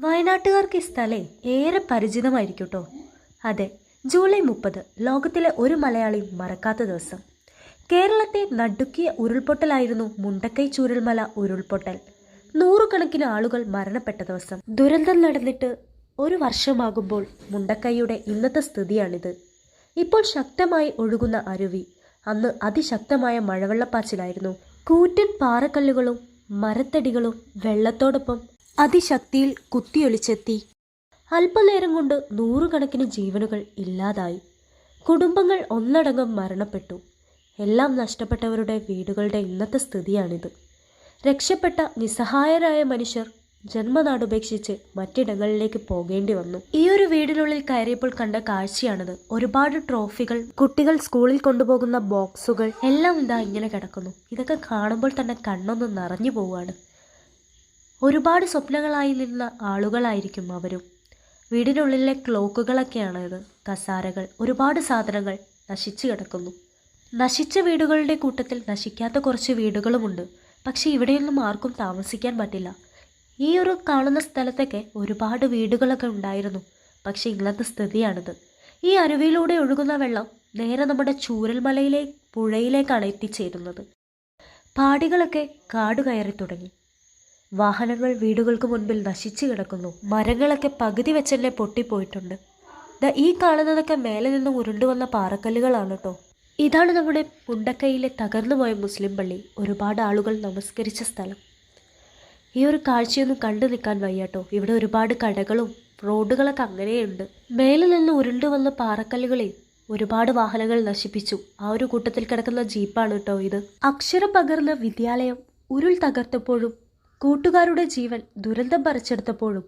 വയനാട്ടുകാർക്ക് ഈ സ്ഥലേ ഏറെ പരിചിതമായിരിക്കും അതെ ജൂലൈ മുപ്പത് ലോകത്തിലെ ഒരു മലയാളിയും മറക്കാത്ത ദിവസം. കേരളത്തെ നടുക്കിയ ഉരുൾപൊട്ടലായിരുന്നു മുണ്ടക്കൈ ചൂരൽമല ഉരുൾപൊട്ടൽ. നൂറുകണക്കിന് ആളുകൾ മരണപ്പെട്ട ദിവസം. ദുരന്തം നടന്നിട്ട് ഒരു വർഷമാകുമ്പോൾ മുണ്ടക്കൈയുടെ ഇന്നത്തെ സ്ഥിതിയാണിത്. ഇപ്പോൾ ശക്തമായി ഒഴുകുന്ന അരുവി അന്ന് അതിശക്തമായ മഴവെള്ളപ്പാച്ചിലായിരുന്നു. കൂറ്റൻ പാറക്കല്ലുകളും മരത്തടികളും വെള്ളത്തോടൊപ്പം അതിശക്തിയിൽ കുത്തിയൊലിച്ചെത്തി. അല്പനേരം കൊണ്ട് നൂറുകണക്കിന് ജീവനുകൾ ഇല്ലാതായി. കുടുംബങ്ങൾ ഒന്നടങ്കം മരണപ്പെട്ടു. എല്ലാം നഷ്ടപ്പെട്ടവരുടെ വീടുകളുടെ ഇന്നത്തെ സ്ഥിതിയാണിത്. രക്ഷപ്പെട്ട നിസ്സഹായരായ മനുഷ്യർ ജന്മനാടുപേക്ഷിച്ച് മറ്റിടങ്ങളിലേക്ക് പോകേണ്ടി വന്നു. ഈ ഒരു വീടിനുള്ളിൽ കയറിയപ്പോൾ കണ്ട കാഴ്ചയാണിത്. ഒരുപാട് ട്രോഫികൾ കുട്ടികൾ സ്കൂളിൽ കൊണ്ടുപോകുന്ന ബോക്സുകൾ എല്ലാം ഇതാ ഇങ്ങനെ കിടക്കുന്നു. ഇതൊക്കെ കാണുമ്പോൾ തന്നെ കണ്ണൊന്ന് നിറഞ്ഞു പോവുകയാണ്. ഒരുപാട് സ്വപ്നങ്ങളായി നിന്ന ആളുകളായിരിക്കും അവരും. വീടിനുള്ളിലെ ക്ലോക്കുകളൊക്കെയാണ് ഇത് കസാരകൾ ഒരുപാട് സാധനങ്ങൾ നശിച്ചു കിടക്കുന്നു. നശിച്ച വീടുകളുടെ കൂട്ടത്തിൽ നശിക്കാത്ത കുറച്ച് വീടുകളുമുണ്ട്. പക്ഷേ ഇവിടെയൊന്നും ആർക്കും താമസിക്കാൻ പറ്റില്ല. ഈ ഒരു കാണുന്ന സ്ഥലത്തൊക്കെ ഒരുപാട് വീടുകളൊക്കെ ഉണ്ടായിരുന്നു. പക്ഷേ ഇന്നത്തെ സ്ഥിതിയാണിത്. ഈ അരുവിയിലൂടെ ഒഴുകുന്ന വെള്ളം നേരെ നമ്മുടെ ചൂരൽമലയിലെ പുഴയിലേക്കാണ് എത്തിച്ചേരുന്നത്. പാടികളൊക്കെ കാട് കയറി തുടങ്ങി വാഹനങ്ങൾ വീടുകൾക്ക് മുൻപിൽ നശിച്ചു കിടക്കുന്നു. മരങ്ങളൊക്കെ പകുതി വെച്ചല്ലേ പൊട്ടിപ്പോയിട്ടുണ്ട്. ദാ ഈ കാണുന്നതൊക്കെ മേലെ നിന്ന് ഉരുണ്ടുവന്ന പാറക്കല്ലുകളാണ് കേട്ടോ ഇതാണ് നമ്മുടെ മുണ്ടക്കൈയിലെ തകർന്നുപോയ മുസ്ലിം പള്ളി. ഒരുപാട് ആളുകൾ നമസ്കരിച്ച സ്ഥലം. ഈ ഒരു കാഴ്ചയൊന്നും കണ്ടു നിൽക്കാൻ വയ്യാട്ടോ ഇവിടെ ഒരുപാട് കടകളും റോഡുകളൊക്കെ അങ്ങനെയുണ്ട്. മേലെ നിന്ന് ഉരുണ്ടു വന്ന പാറക്കല്ലുകളെ ഒരുപാട് വാഹനങ്ങൾ നശിപ്പിച്ചു. ആ ഒരു കൂട്ടത്തിൽ കിടക്കുന്ന ജീപ്പാണ് കേട്ടോ ഇത്. അക്ഷരം പകർന്ന വിദ്യാലയം ഉരുൾ തകർത്തപ്പോഴും കൂട്ടുകാരുടെ ജീവൻ ദുരന്തം പറിച്ചെടുത്തപ്പോഴും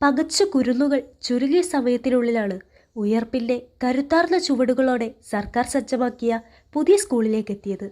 പകച്ച കുരുന്നുകൾ ചുരുങ്ങിയ സമയത്തിനുള്ളിലാണ് ഉയർപ്പിന്റെ കരുത്താർന്ന ചുവടുകളോടെ സർക്കാർ സജ്ജമാക്കിയ പുതിയ സ്കൂളിലേക്ക് എത്തിയത്.